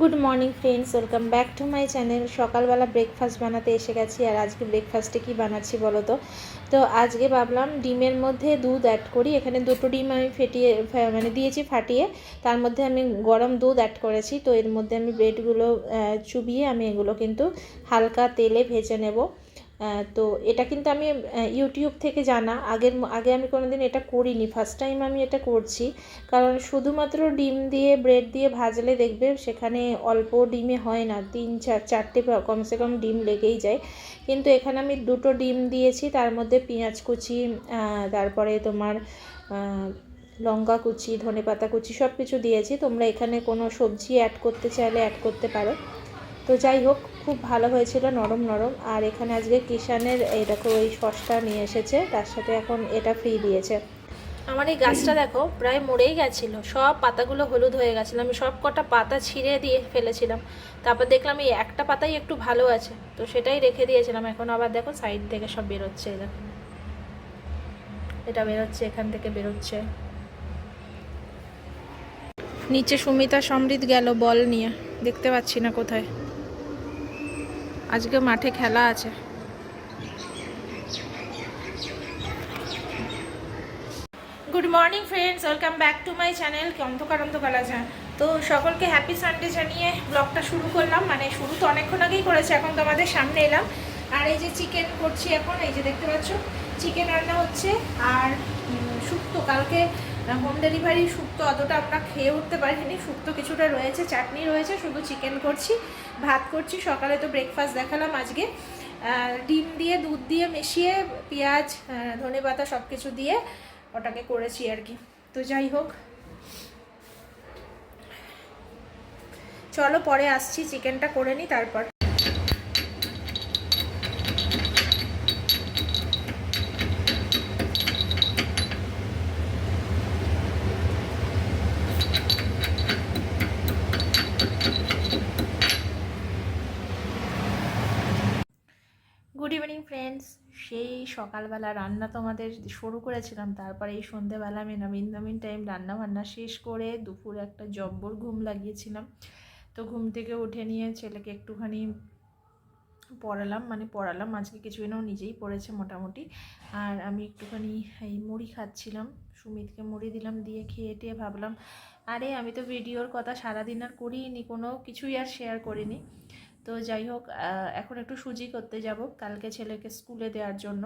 Good morning friends welcome back to my channel সকালবেলা breakfast বানাতে এসে গেছি, আর আজকে ব্রেকফাস্টে কি বানাচ্ছি বলো তো? তো আজকে ভাবলাম ডিমের মধ্যে দুধ অ্যাড করি। এখানে দুটো ডিম আমি ফেটিয়ে মানে দিয়েছি ফাটিয়ে। তার মধ্যে আমি গরম দুধ অ্যাড করেছি। তো এর মধ্যে আমি ব্রেডগুলো চুবিয়ে আমি এগুলো কিন্তু হালকা তেলে ভেজে নেব। তো এটা কিন্তু আমি ইউটিউব থেকে জানা। আগের আগে আমি কোনোদিন এটা করিনি। ফার্স্ট টাইম আমি এটা করছি। কারণ শুধুমাত্র ডিম দিয়ে ব্রেড দিয়ে ভাজলে দেখবে সেখানে অল্প ডিমে হয় না। তিন, চার, চারটে কমসে কম ডিম লেগেই যায়। কিন্তু এখানে আমি দুটো ডিম দিয়েছি। তার মধ্যে পেঁয়াজ কুচি তারপরে তোমার লঙ্কা কুচি ধনে পাতা কুচি সব কিছু দিয়েছি। তোমরা এখানে কোনো সবজি অ্যাড করতে চাইলে অ্যাড করতে পারো। তো যাই হোক, খুব ভালো হয়েছিল, নরম নরম। আর এখানে আজকে কিষানের দেখো, ওই সসটা নিয়ে এসেছে, তার সাথে এখন এটা ফ্রি দিয়েছে। আমার এই গাছটা দেখো, প্রায় মরেই গেছিল। সব পাতাগুলো হলুদ হয়ে গেছিল। আমি সব কটা পাতা ছিঁড়ে দিয়ে ফেলেছিলাম। তারপর দেখলাম এই একটা পাতাই একটু ভালো আছে। তো সেটাই রেখে দিয়েছিলাম। এখন আবার দেখো সাইড থেকে সব বেরোচ্ছে দেখো। এটা বেরোচ্ছে, এখান থেকে বেরোচ্ছে। নিচে সুমিতা, সমৃদ্ধ গেল বল নিয়ে। দেখতে পাচ্ছি না কোথায়। আজকে মাঠে খেলা আছে। Good morning friends welcome back to my channel অন্ধকার অন্ধকার আছে। তো সকলকে হ্যাপি সানডে জানিয়ে ব্লগটা শুরু করলাম। মানে শুরু তো অনেকক্ষণ আগেই করেছে, এখন তো আমাদের সামনে এলাম। আর এই যে চিকেন করছি এখন, এই যে দেখতে পাচ্ছ চিকেন রান্না হচ্ছে। আর শুক্তো, কালকে হোম ডেলিভারি শুক্তো অতটা আমরা খেয়ে উঠতে পারিনি। শুক্তো কিছুটা রয়েছে, চাটনি রয়েছে, শুধু চিকেন করছি, ভাত করছি, সকালে তো ব্রেকফাস্ট দেখালাম আজকে। ডিম দিয়ে, দুধ দিয়ে মিশিয়ে, পেঁয়াজ ধনে পাতা সব কিছু দিয়ে ওটাকে করেছি আর কি। তো যাই হোক। চলো পরে আসছি চিকেনটা করে নিই তারপর গুড ইভিনিং ফ্রেন্ডস সেই সকালবেলা রান্না তোমাদের শুরু করেছিলাম, তারপরে এই সন্ধেবেলা আমি নামিন নামিন টাইম রান্না বান্না শেষ করে দুপুর একটা জব্বর ঘুম লাগিয়েছিলাম। তো ঘুম থেকে উঠে নিয়ে ছেলেকে একটুখানি পড়ালাম মানে পড়ালাম, আজকে কিছুদিন ও নিজেই পড়েছে মোটামুটি। আর আমি একটুখানি এই মুড়ি খাচ্ছিলাম, সুমিতকে মুড়ি দিলাম, দিয়ে খেয়ে টেয়ে ভাবলাম, আরে আমি তো ভিডিওর কথা সারাদিন আর করিনি কোনো কিছুই আর শেয়ার করিনি। তো যাই হোক এখন একটু সুজি করতে যাব কালকে ছেলেকে স্কুলে দেওয়ার জন্য।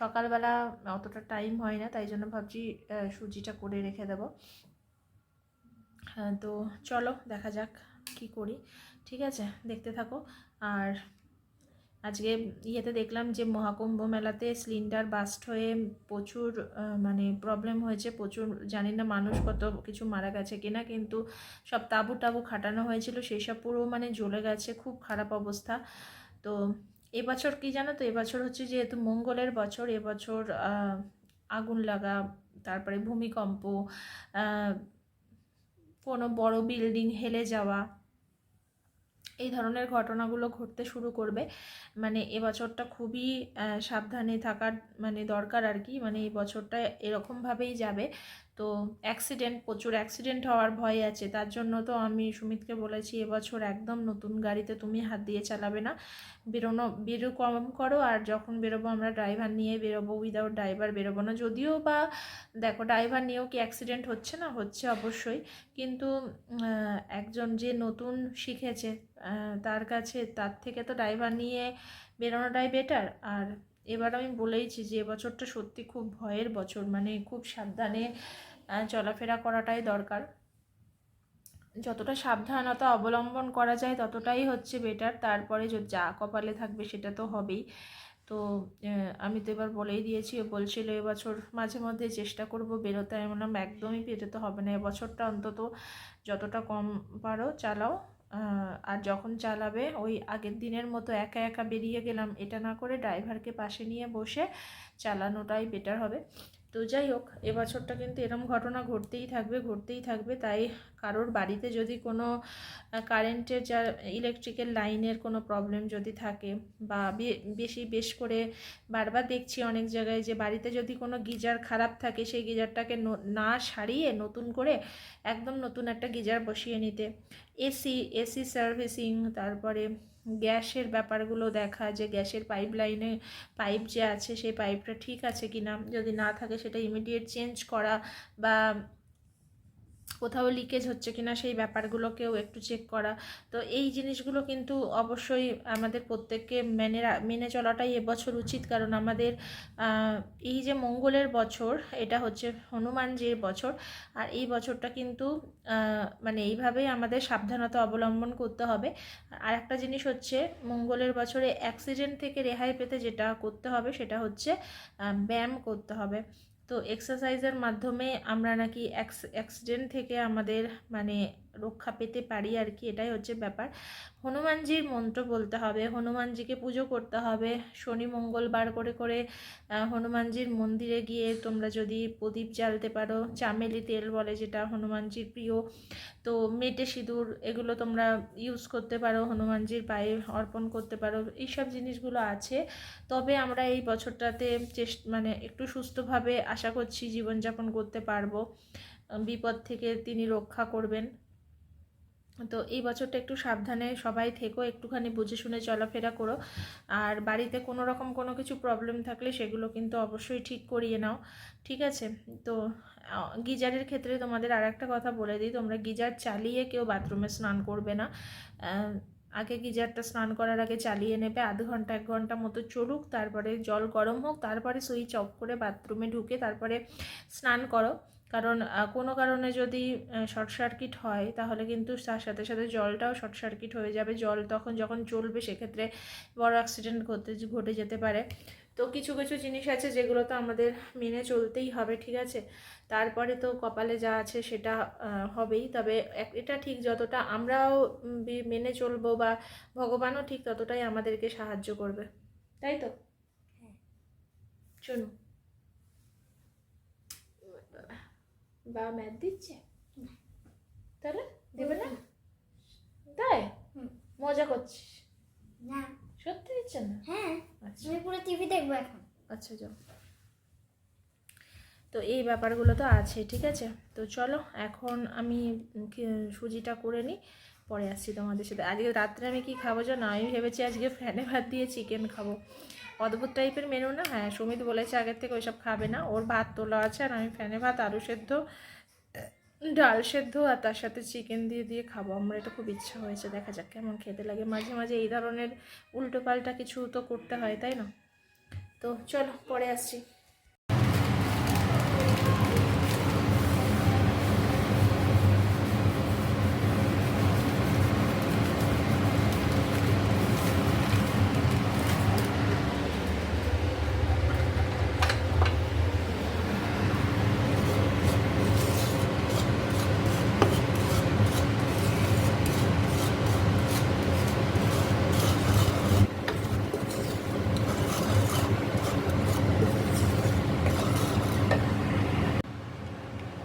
সকালবেলা অতটা টাইম হয় না, তাই জন্য ভাবছি সুজিটা করে রেখে দেব। তো চলো দেখা যাক কি করি। ঠিক আছে, দেখতে থাকো। আর আজকে ইয়েতে দেখলাম যে মহাকুম্ভ মেলাতে সিলিন্ডার বাস্ট হয়ে প্রচুর মানে প্রবলেম হয়েছে, প্রচুর জানি না মানুষ কত কিছু মারা গেছে কিনা, কিন্তু সব তাঁবু টাবু খাটানো হয়েছিল সেই সব পুরো মানে জ্বলে গেছে, খুব খারাপ অবস্থা। তো এবছর কি জানো তো, এবছর হচ্ছে যেহেতু মঙ্গলের বছর, এবছর আগুন লাগা, তারপরে ভূমিকম্প কোনো বড় বিল্ডিং হেলে যাওয়া এই ধরনের ঘটনাগুলো ঘটতে শুরু করবে। মানে এবছরটা খুবই সাবধানে থাকার মানে দরকার আর কি। মানে এই বছরটা এরকমভাবেই যাবে। তো অ্যাক্সিডেন্ট প্রচুর অ্যাক্সিডেন্ট হওয়ার ভয় আছে। তার জন্য তো আমি সুমিতকে বলেছি, এবছর একদম নতুন গাড়িতে তুমি হাত দিয়ে চালাবে না। বেরোনো, বেরো কম করো আর যখন বেরোবো আমরা ড্রাইভার নিয়ে বেরোবো। উইদাউট ড্রাইভার বেরোবো না। যদিও বা দেখো ড্রাইভার নিয়েও কি অ্যাক্সিডেন্ট হচ্ছে না? হচ্ছে অবশ্যই। কিন্তু একজন যে নতুন শিখেছে তার কাছে, তার থেকে তো ড্রাইভার নিয়ে বেরোনোটাই বেটার আর এবার আমি বলেইছি যে এবছরটা সত্যি খুব ভয়ের বছর মানে খুব সাবধানে চলাফেরা করাটাই দরকার। যতটা সাবধানতা অবলম্বন করা যায় ততটাই হচ্ছে বেটার তারপরে য- কপালে থাকবে সেটা তো হবেই। তো আমি তো এবার বলেই দিয়েছি বলছিল এবছর মাঝে মধ্যে চেষ্টা করব বেরোতে, আমি বললাম, একদমই বেরোতে হবে না এবছরটা অন্তত যতটা কম পারো চালাও। আর যখন চালাবে, ওই আগের দিনের মতো একা একা বেরিয়ে গেলাম, এটা না করে ড্রাইভারকে পাশে নিয়ে বসে চালানোটাই বেটার হবে। তো যাই হোক, এবছরটা কিন্তু এরম ঘটনা ঘটতেই থাকবে ঘটতেই থাকবে। তাই কারোর বাড়িতে যদি কোনো কারেন্টের যা ইলেকট্রিক্যাল লাইনের কোনো প্রবলেম যদি থাকে বা বেশি, বেশ করে বারবার দেখছি অনেক জায়গায় যে বাড়িতে যদি কোনো গিজার খারাপ থাকে, সেই গিজারটাকে না সারিয়ে নতুন করে একদম নতুন একটা গিজার বসিয়ে নিতে। এসি এসি সার্ভিসিং তারপরে গ্যাসের ব্যাপারগুলো দেখা, যে গ্যাসের পাইপ লাইনে পাইপ যে আছে, সেই পাইপটা ঠিক আছে কি না যদি না থাকে, সেটা ইমিডিয়েট চেঞ্জ করা বা কোথাও লিকেজ হচ্ছে কিনা সেই ব্যাপারগুলোকেও একটু চেক করা। তো এই জিনিসগুলো কিন্তু অবশ্যই আমাদের প্রত্যেককে মেনে মেনে চলাটাই এবছর উচিত। কারণ আমাদের এই যে মঙ্গলের বছর, এটা হচ্ছে হনুমানজির বছর। আর এই বছরটা কিন্তু মানে এইভাবেই আমাদের সাবধানতা অবলম্বন করতে হবে। আর একটা জিনিস হচ্ছে, মঙ্গলের বছরে অ্যাক্সিডেন্ট থেকে রেহাই পেতে যেটা করতে হবে, সেটা হচ্ছে ব্যায়াম করতে হবে। তো এক্সারসাইজের মাধ্যমে আমরা নাকি অ্যাক্সিডেন্ট থেকে আমাদের মানে রক্ষা পেতে পারি আর কি, এটাই হচ্ছে ব্যাপার। হনুমানজির মন্ত্র বলতে হবে, হনুমানজিকে পুজো করতে হবে। শনি মঙ্গলবার করে করে হনুমানজির মন্দিরে গিয়ে তোমরা যদি প্রদীপ জ্বালতে পারো, চামেলি তেল বলে যেটা হনুমানজির প্রিয়, তো মেটে সিঁদুর এগুলো তোমরা ইউজ করতে পারো, হনুমানজির পায়ে অর্পণ করতে পারো, এইসব জিনিসগুলো আছে। তবে আমরা এই বছরটাতে চেষ্ট মানে একটু সুস্থভাবে আশা করছি জীবনযাপন করতে পারব। বিপদ থেকে তিনি রক্ষা করবেন। তো এই বছরটা একটু সাবধানে সবাই থেকো, একটুখানি বুঝে শুনে চলাফেরা করো। আর বাড়িতে কোনো রকম কোনো কিছু প্রবলেম থাকলে সেগুলো কিন্তু অবশ্যই ঠিক করিয়ে নাও। ঠিক আছে? তো গিজারের ক্ষেত্রে তোমাদের আর একটা কথা বলে দিই। তোমরা গিজার চালিয়ে কেউ বাথরুমে স্নান করবে না। আগে গিজারটা স্নান করার আগে চালিয়ে নেবে, আধ ঘণ্টা, এক ঘণ্টা মতো চলুক, তারপরে জল গরম হোক, তারপরে সুইচ অফ করে বাথরুমে ঢুকে তারপরে স্নান করো। কারণ কোনো কারণে যদি শর্ট সার্কিট হয় তাহলে কিন্তু তার সাথে সাথে জলটাও শর্ট সার্কিট হয়ে যাবে। জল তখন যখন চলবে সেক্ষেত্রে বড় অ্যাক্সিডেন্ট ঘটতে ঘটে যেতে পারে। তো কিছু কিছু জিনিস আছে যেগুলো তো আমাদের মেনে চলতেই হবে ঠিক আছে? তারপরে তো কপালে যা আছে সেটা হবেই। তবে এটা ঠিক যতটা আমরাও মেনে চলবো বা ভগবানও ঠিক ততটাই আমাদেরকে সাহায্য করবে। তাই তো? চলুন। বা ম্যাথ দিচ্ছে? তাহলে দেবে না? তাই। মজা করছিস? না। সত্যি দিচ্ছে না? হ্যাঁ। আচ্ছা। আমি পুরো টিভি দেখব এখন। আচ্ছা যাও। তো এই ব্যাপারগুলো তো আছে ঠিক আছে? তো চলো এখন আমি সুজিটা করে নিই পরে আসছি তোমাদের সাথে। আজকে রাত্রে আমি কি খাব জানো? আমি ভেবেছি আজকে ফ্যানে ভাত দিয়ে চিকেন খাব। অদ্ভুত টাইপের মেনু না? হ্যাঁ সুমিত বলেছে আগের থেকে ওইসব খাবে না। ওর ভাত তোলা আছে আর আমি ফ্যানে ভাত, আলু সেদ্ধ, ডাল সেদ্ধ আর তার সাথে চিকেন দিয়ে দিয়ে খাব। আমার এটা খুব ইচ্ছা হয়েছে। দেখা যাক কেমন খেতে লাগে। মাঝে মাঝে এই ধরনের উল্টো পাল্টা কিছু তো করতে হয়, তাই না? তো চলো, পরে আসছি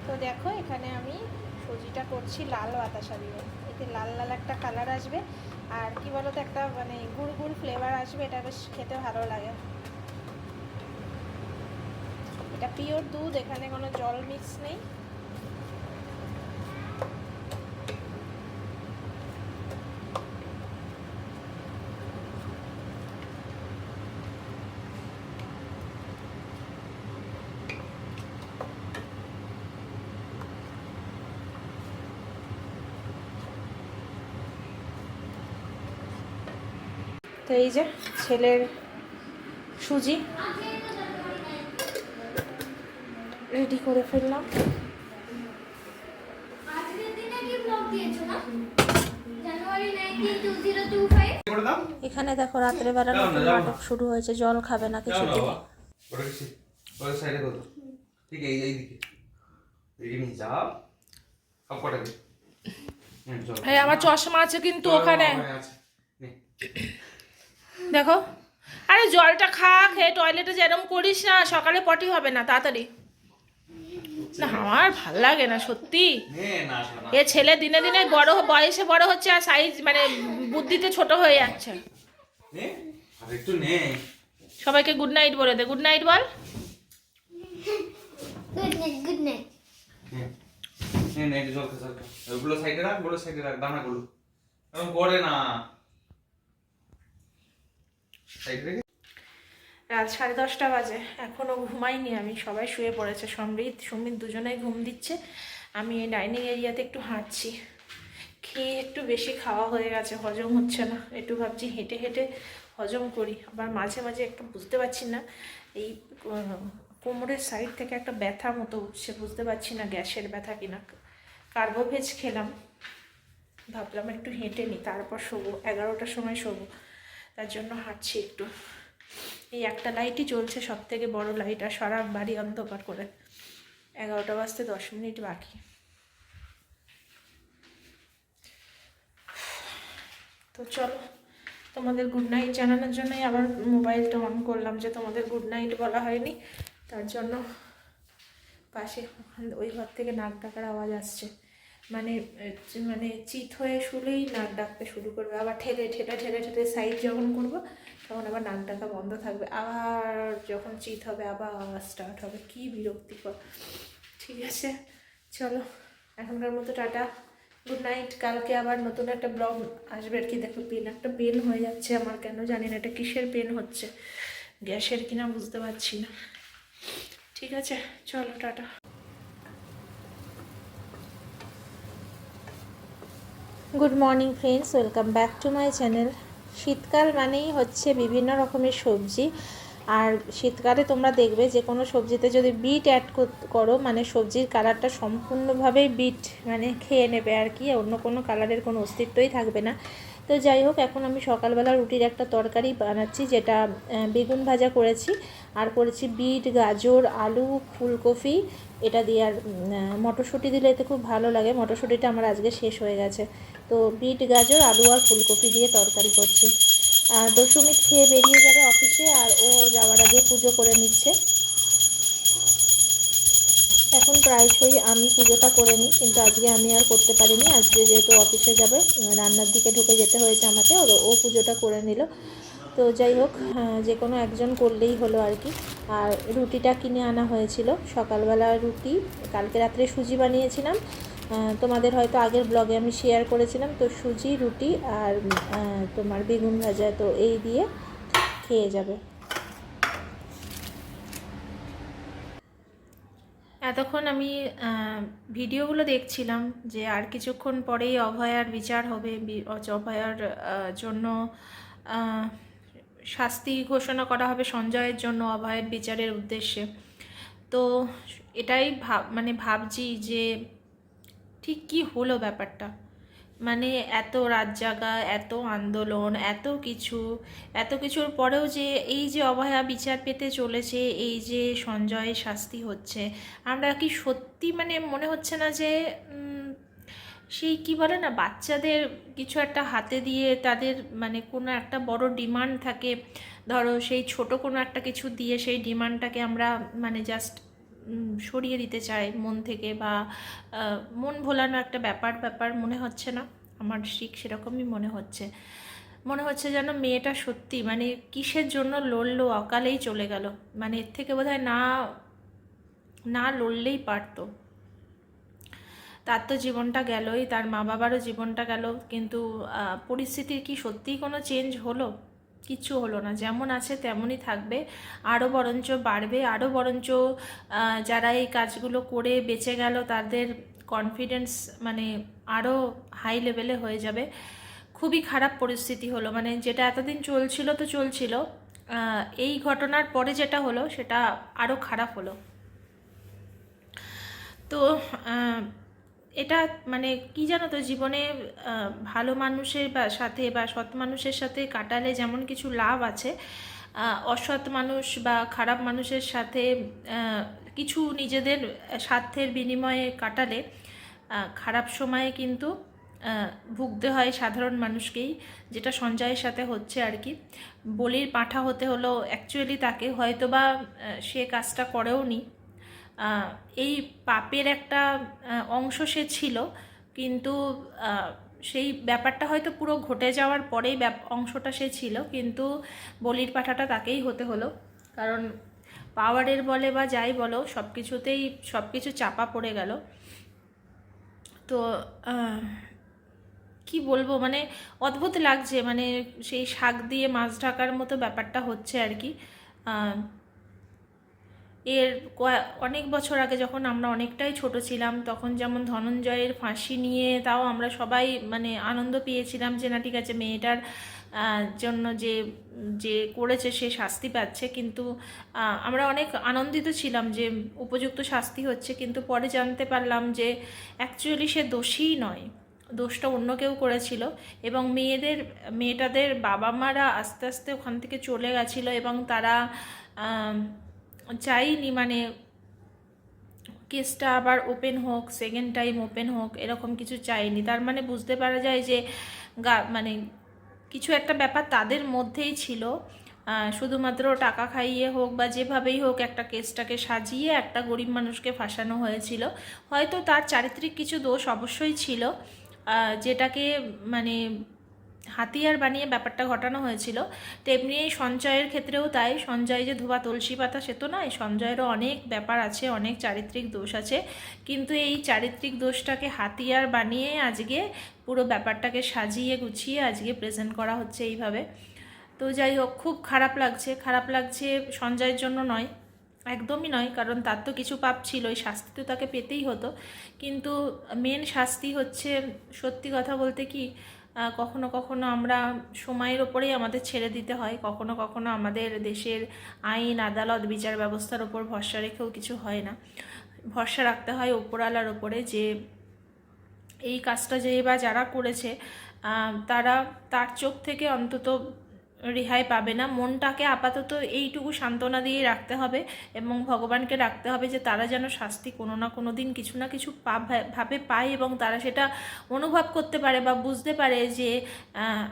তো দেখো এখানে আমি সুজিটা করছি লাল বাতাসা দিয়ে এতে লাল লাল একটা কালার আসবে। আর কি বলতো, একটা মানে গুড় গুড় ফ্লেভার আসবে, এটা বেশ খেতে ভালো লাগে। এটা পিওর দুধ, এখানে কোনো জল মিক্স নেই। তো এই যে ছেলের সুজি রেডি করে ফেললাম। এখানে দেখো রাত্রে বেলা নতুন নাটক শুরু হয়েছে জল খাবে না কিছু ঠিক এই যাও। সব কটা। হ্যাঁ আমার চশমা আছে কিন্তু ওখানে। দেখো। আরে জলটা খা খেয়ে টয়লেটে যেরকম করিস না সকালে পটি হবে না তাড়াতাড়ি। না আমার ভালো লাগে না সত্যি। এ ছেলে দিনে দিনে বড় বয়সে বড় হচ্ছে আর সাইজ মানে বুদ্ধিতে ছোট হয়ে যাচ্ছে। নে আর একটু নে। সবাইকে গুড নাইট বলে দে। গুড নাইট বল। গুড নাইট গুড নাইট নে নে নে একটু জল খা ওগুলো সাইডে রাখ ওগুলো সাইডে রাখ দানাগুলো করে না। সাইডে রেখে রাত সাড়ে দশটা বাজে। এখনও ঘুমাইনি আমি, সবাই শুয়ে পড়েছে। সমৃদ্ধ সুমিত দুজনেই ঘুম দিচ্ছে। আমি ডাইনিং এরিয়াতে একটু হাঁটছি। খেয়ে একটু বেশি খাওয়া হয়ে গেছে, হজম হচ্ছে না। একটু ভাবছি হেঁটে হেঁটে হজম করি। আবার মাঝে মাঝে একটু বুঝতে পারছি না, এই কোমরের সাইড থেকে একটা ব্যথা মতো উঠছে, বুঝতে পারছি না গ্যাসের ব্যথা কিনা। কার্বোভেজ খেলাম। ভাবলাম একটু হেঁটে নিই তারপর শোবো। এগারোটার সময় শোবো। তার জন্য হাঁটছি একটু। এই একটা লাইটই চলছে সব থেকে বড় লাইট আর সারা বাড়ি অন্ধকার করে। এগারোটা বাজতে দশ মিনিট বাকি। তো চলো, তোমাদের গুড নাইট জানানোর জন্যই আবার মোবাইলটা অন করলাম যে তোমাদের গুড নাইট বলা হয়নি। তার জন্য পাশে ওই ঘর থেকে নাক ডাকার আওয়াজ আসছে। মানে মানে চিত হয়ে শুলেই নাক ডাকতে শুরু করবে। আবার ঠেলে ঠেলে ঠেলে ঠেলে সাইড যখন করব, তখন আবার নাক ডাকা বন্ধ থাকবে। আবার যখন চিত হবে, আবার স্টার্ট হবে। কি বিরক্তিকর। ঠিক আছে, চলো। এখনকার মতো টাটা। গুড নাইট কালকে আবার নতুন একটা ব্লগ আসবে আর কি। দেখো, পেন, একটা পেন হয়ে যাচ্ছে আমার। কেন জানি না, এটা কিসের পেন হচ্ছে? গ্যাসের কিনা বুঝতে পারছি না। ঠিক আছে, চলো, tata. Good morning friends welcome back to my channel শীতকাল মানেই হচ্ছে বিভিন্ন রকমের সবজি। আর শীতকালে তোমরা দেখবে যে কোনো সবজিতে যদি বিট অ্যাড করো মানে সবজির কালারটা সম্পূর্ণভাবেই বিট মানে খেয়ে নেবে আর কি, অন্য কোনো কালারের কোনো অস্তিত্বই থাকবে না। তো যাই হোক, এখন আমি সকালবেলা রুটির একটা তরকারি বানাচ্ছি, যেটা বেগুন ভাজা করেছি। আর করেছি বিট গাজর, আলু, ফুলকপি। এটা দিয়ে আর মটরশুঁটি দিলে এতে খুব ভালো লাগে। মটরশুঁটিটা আমার আজকে শেষ হয়ে গেছে। তো বিট, গাজর, আলু আর ফুলকপি দিয়ে তরকারি করছি। আর সুমিত খেয়ে বেরিয়ে যাবে অফিসে আর ও যাওয়ার আগে পুজো করে নিচ্ছে। এখন প্রায়শই আমি পুজোটা করে নিই, কিন্তু আজকে আমি আর করতে পারিনি। আজকে যেহেতু অফিসে যাবে, রান্নার দিকে ঢুকে যেতে হয়েছে আমাকে ও পুজোটা করে নিল। তো যাই হোক হ্যাঁ, যে কোনো একজন করলেই হলো আর কি। আর রুটিটা কিনে আনা হয়েছিল। সকালবেলা রুটি কালকে রাত্রে সুজি বানিয়েছিলাম। তোমাদের হয়তো আগের ব্লগে আমি শেয়ার করেছিলাম। তো সুজি রুটি আর তোমার বেগুন ভাজা। তো এই দিয়ে খেয়ে যাবে। এতক্ষণ আমি ভিডিওগুলো দেখছিলাম যে আর কিছুক্ষণ পরেই অভয়ার বিচার হবে অভয়ার জন্য শাস্তি ঘোষণা করা হবে সঞ্জয়ের জন্য অভয়ের বিচারের উদ্দেশ্যে। তো এটাই ভাব মানে ভাবছি যে ঠিক কি হলো ব্যাপারটা? মানে এত রাত জাগা এত আন্দোলন, এত কিছু, এত কিছুর পরেও যে এই যে অবহেলা বিচার পেতে চলেছে, এই যে সঞ্জয়ের শাস্তি হচ্ছে, আমরা কি সত্যি মানে মনে হচ্ছে না যে সেই কি বলে না, বাচ্চাদের কিছু একটা হাতে দিয়ে তাদের মানে কোনো একটা বড় ডিমান্ড থাকে। ধরো সেই ছোট কোনো একটা কিছু দিয়ে সেই ডিমান্ডটাকে আমরা মানে জাস্ট সরিয়ে দিতে চাই মন থেকে বা মন ভোলানো একটা ব্যাপার ব্যাপার মনে হচ্ছে না। আমার ঠিক সেরকমই মনে হচ্ছে। মনে হচ্ছে যেন মেয়েটা সত্যি মানে কিসের জন্য লড়লো, অকালেই চলে গেল। মানে এর থেকে বোধহয় না না লড়লেই পারতো। তার তো জীবনটা গেলই, তার মা বাবারও জীবনটা গেল, কিন্তু পরিস্থিতির কি সত্যিই কোনো চেঞ্জ হলো? কিচ্ছু হলো না। যেমন আছে তেমনই থাকবে। আরও বরঞ্চ বাড়বে আরও বরঞ্চ যারা এই কাজগুলো করে বেঁচে গেল, তাদের কনফিডেন্স মানে আরও হাই লেভেলে হয়ে যাবে। খুবই খারাপ পরিস্থিতি হলো। মানে যেটা এতদিন চলছিল তো চলছিল। এই ঘটনার পরে যেটা হলো, সেটা আরও খারাপ হলো। তো এটা মানে কি জানো তো জীবনে ভালো মানুষের বা সাথে বা সৎ মানুষের সাথে কাটালে যেমন কিছু লাভ আছে অসৎ মানুষ বা খারাপ মানুষের সাথে কিছু নিজেদের স্বার্থের বিনিময়ে কাটালে খারাপ সময়ে কিন্তু ভুগতে হয় সাধারণ মানুষকেই যেটা সঞ্জয়ের সাথে হচ্ছে আর কি। বলির পাঁঠা হতে হলো অ্যাকচুয়ালি তাকে হয়তোবা আহ, সে কাজটা করেও নি এই পাপের একটা অংশ সে ছিল, কিন্তু সেই ব্যাপারটা হয়তো পুরো ঘটে যাওয়ার পরেই অংশটা সে ছিল, কিন্তু বলির পাঠাটা তাকেই হতে হলো। কারণ পাওয়ারের বলে বা যাই বলো সব কিছুতেই সব কিছু চাপা পড়ে গেল। তো কি বলব মানে অদ্ভুত লাগছে মানে সেই শাক দিয়ে মাছ ঢাকার মতো ব্যাপারটা হচ্ছে আর কি। এর অনেক বছর আগে যখন আমরা অনেকটাই ছোট ছিলাম, তখন যেমন ধনঞ্জয়ের ফাঁসি নিয়ে তাও আমরা সবাই মানে আনন্দ পেয়েছিলাম যে, না, ঠিক আছে, মেয়েটার জন্য যে যে করেছে সে শাস্তি পাচ্ছে। কিন্তু আমরা অনেক আনন্দিত ছিলাম যে, উপযুক্ত শাস্তি হচ্ছে। কিন্তু পরে জানতে পারলাম যে অ্যাকচুয়ালি সে দোষীই নয়। দোষটা অন্য কেউ করেছিল এবং মেয়েদের, মেয়েটাদের বাবা মারা আস্তে আস্তে ওখান থেকে চলে গেছিল এবং তারা চাইনি মানে কেসটা আবার ওপেন হোক সেকেন্ড টাইম ওপেন হোক, এরকম কিছু চাইনি। তার মানে বুঝতে পারা যায় যে গা মানে কিছু একটা ব্যাপার তাদের মধ্যেই ছিল। শুধুমাত্র টাকা খাইয়ে হোক বা যেভাবেই হোক একটা কেসটাকে সাজিয়ে একটা গরিব মানুষকে ফাঁসানো হয়েছিল। হয়তো তার চারিত্রিক কিছু দোষ অবশ্যই ছিল। যেটাকে মানে হাতিয়ার বানিয়ে ব্যাপারটা ঘটানো হয়েছিল। তেমনি এই সঞ্চয়ের ক্ষেত্রেও তাই। সঞ্জয় যে ধোবা তুলসী পাতা, সে তো নয়। সঞ্জয়েরও অনেক ব্যাপার আছে, অনেক চারিত্রিক দোষ আছে। কিন্তু এই চারিত্রিক দোষটাকে হাতিয়ার বানিয়ে আজকে পুরো ব্যাপারটাকে সাজিয়ে গুছিয়ে আজকে প্রেজেন্ট করা হচ্ছে এইভাবে। তো যাই হোক, খুব খারাপ লাগছে। খারাপ লাগছে সঞ্জয়ের জন্য নয়। একদমই নয়, কারণ তার তো কিছু পাপ ছিল, এই শাস্তি তো তাকে পেতেই হতো। কিন্তু মেন শাস্তি হচ্ছে, সত্যি কথা বলতে কি কখনো কখনো আমরা সময়ের ওপরেই আমাদের ছেড়ে দিতে হয়। কখনো কখনো আমাদের দেশের আইন, আদালত, বিচার ব্যবস্থার ওপর ভরসা রেখেও কিছু হয় না। ভরসা রাখতে হয় ওপরওয়ালার ওপরে যে এই কাজটা যে বা যারা করেছে তারা তার চোখ থেকে অন্তত রেহাই পাবে না। মনটাকে আপাতত এইটুকু সান্ত্বনা দিয়ে রাখতে হবে এবং ভগবানকে রাখতে হবে যে তারা যেন শাস্তি কোনো না কোনো দিন কিছু না কিছু ভাবে পায় এবং তারা সেটা অনুভব করতে পারে বা বুঝতে পারে যে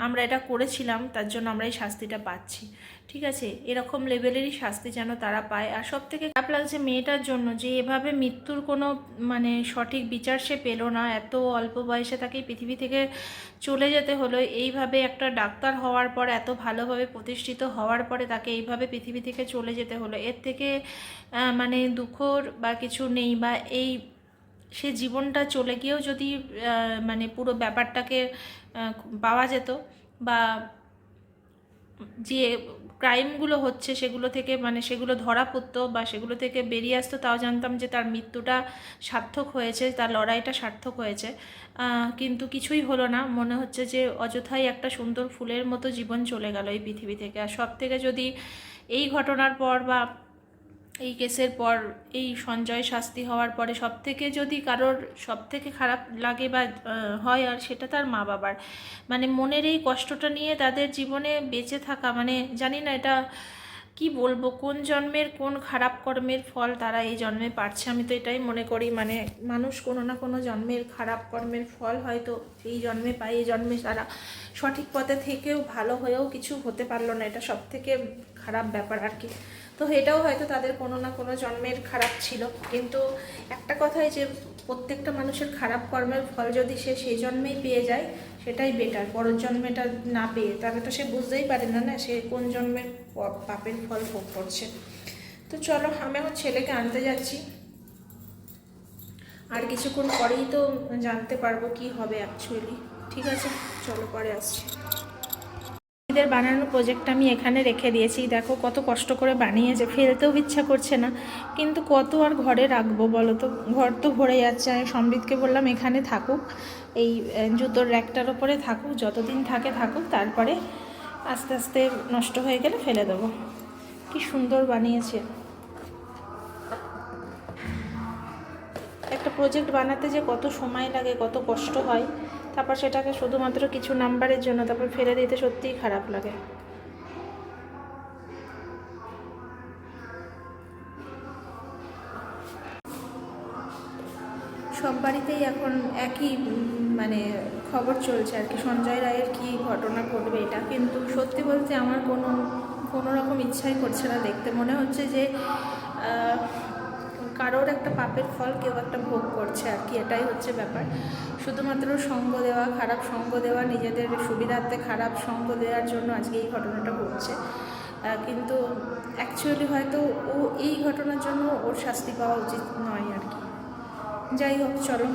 আমরা এটা করেছিলাম, তার জন্য আমরা এই শাস্তিটা পাচ্ছি। ঠিক আছে? এরকম লেভেলেরই শাস্তি যেন তারা পায়। আর সব থেকে খারাপ লাগছে মেয়েটার জন্য যে এভাবে মৃত্যুর কোনো মানে সঠিক বিচার সে পেল না। এত অল্প বয়সে তাকে পৃথিবী থেকে চলে যেতে হলো। এইভাবে একটা ডাক্তার হওয়ার পর, এত ভালোভাবে প্রতিষ্ঠিত হওয়ার পরে তাকে এইভাবে পৃথিবী থেকে চলে যেতে হলো। এর থেকে মানে দুঃখর বা কিছু নেই বা এই সে জীবনটা চলে গিয়েও যদি মানে পুরো ব্যাপারটাকে পাওয়া যেত বা যে ক্রাইমগুলো হচ্ছে সেগুলো থেকে মানে সেগুলো ধরা পড়তো বা সেগুলো থেকে বেরিয়ে আসতো, তাও জানতাম যে তার মৃত্যুটা সার্থক হয়েছে, তার লড়াইটা সার্থক হয়েছে। কিন্তু কিছুই হলো না। মনে হচ্ছে যে অযথাই একটা সুন্দর ফুলের মতো জীবন চলে গেল এই পৃথিবী থেকে। আর সব থেকে যদি এই ঘটনার পর বা এই কেসের পর, এই সঞ্জয় শাস্তি হওয়ার পরে সব থেকে যদি কারোর সবথেকে খারাপ লাগে বা হয় আর সেটা তার মা বাবার। মানে মনের এই কষ্টটা নিয়ে তাদের জীবনে বেঁচে থাকা মানে জানি না এটা কি বলব, কোন জন্মের কোন খারাপ কর্মের ফল তারা এই জন্মে পাচ্ছে, আমি তো এটাই মনে করি। মানে মানুষ কোনো না কোনো জন্মের খারাপ কর্মের ফল হয়তো এই জন্মে পায়, এই জন্মে তারা সঠিক পথে থেকেও ভালো হয়েও কিছু হতে পারল না। এটা সব থেকে খারাপ ব্যাপার আর কি। তো এটাও হয়তো তাদের কোনো না কোনো জন্মের খারাপ ছিল। কিন্তু একটা কথাই যে, প্রত্যেকটা মানুষের খারাপ কর্মের ফল যদি সে সেই জন্মেই পেয়ে যায়, সেটাই বেটার পরের জন্মেটা না পেয়ে, তাহলে তো সে বুঝতেই পারে না না সে কোন জন্মের পাপের ফল ভোগ করছে। তো চলো, আমি আমার ছেলেকে আনতে যাচ্ছি। আর কিছুক্ষণ পরেই তো জানতে পারব কি হবে অ্যাকচুয়ালি ঠিক আছে, চলো পরে আসছি। এদের বানানো প্রজেক্ট আমি এখানে রেখে দিয়েছি। দেখো কত কষ্ট করে বানিয়েছে, ফেলতেও ইচ্ছা করছে না। কিন্তু কত আর ঘরে রাখব বলো তো? ঘর তো ভরে যাচ্ছে। আমি সম্বিতকে বললাম, এখানে থাকুক। এই জুতোর র্যাকটার ওপরে থাকুক, যতদিন থাকে থাকুক। তারপরে আস্তে আস্তে নষ্ট হয়ে গেলে ফেলে দেবো। কি সুন্দর বানিয়েছে। একটা প্রজেক্ট বানাতে যে কত সময় লাগে, কত কষ্ট হয়। তারপর সেটাকে শুধুমাত্র কিছু নাম্বারের জন্য, তারপর ফেলে দিতে সত্যিই খারাপ লাগে। সব বাড়িতেই এখন একই মানে খবর চলছে আর কি। সঞ্জয় রায়ের কী ঘটনা ঘটবে এটা কিন্তু সত্যি বলতে আমার কোনো কোনো রকম ইচ্ছাই করছে না দেখতে। মনে হচ্ছে যে কারোর একটা পাপের ফল কেউ একটা ভোগ করছে আর কি, এটাই হচ্ছে ব্যাপার। শুধুমাত্র সঙ্গ দেওয়া, খারাপ সঙ্গ দেওয়া, নিজেদের সুবিধার্থে খারাপ সঙ্গ দেওয়ার জন্য আজকে এই ঘটনাটা ঘটছে। কিন্তু অ্যাকচুয়ালি হয়তো ও এই ঘটনার জন্য ওর শাস্তি পাওয়া উচিত নয় আর কি। যাই হোক, চলো।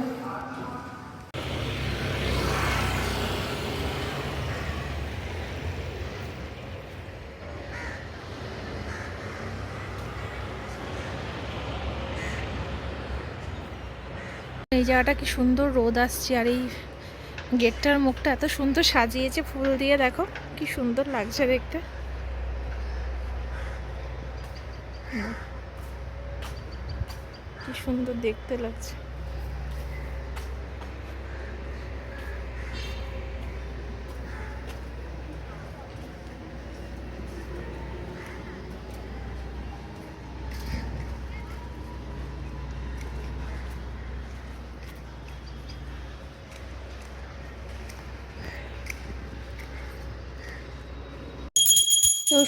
এই জায়গাটা কি সুন্দর রোদ আসছে আর এই গেটটার মুখটা এত সুন্দর সাজিয়েছে ফুল দিয়ে, দেখো কি সুন্দর লাগছে দেখতে। কি সুন্দর দেখতে লাগছে।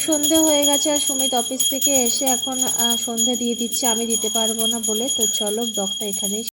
সন্ধে হয়ে গেছে আর সুমিত অফিস থেকে এসে এখন সন্ধে দিয়ে দিচ্ছে, আমি দিতে পারব না বলে। তো চলো, ব্লগটা এখানেই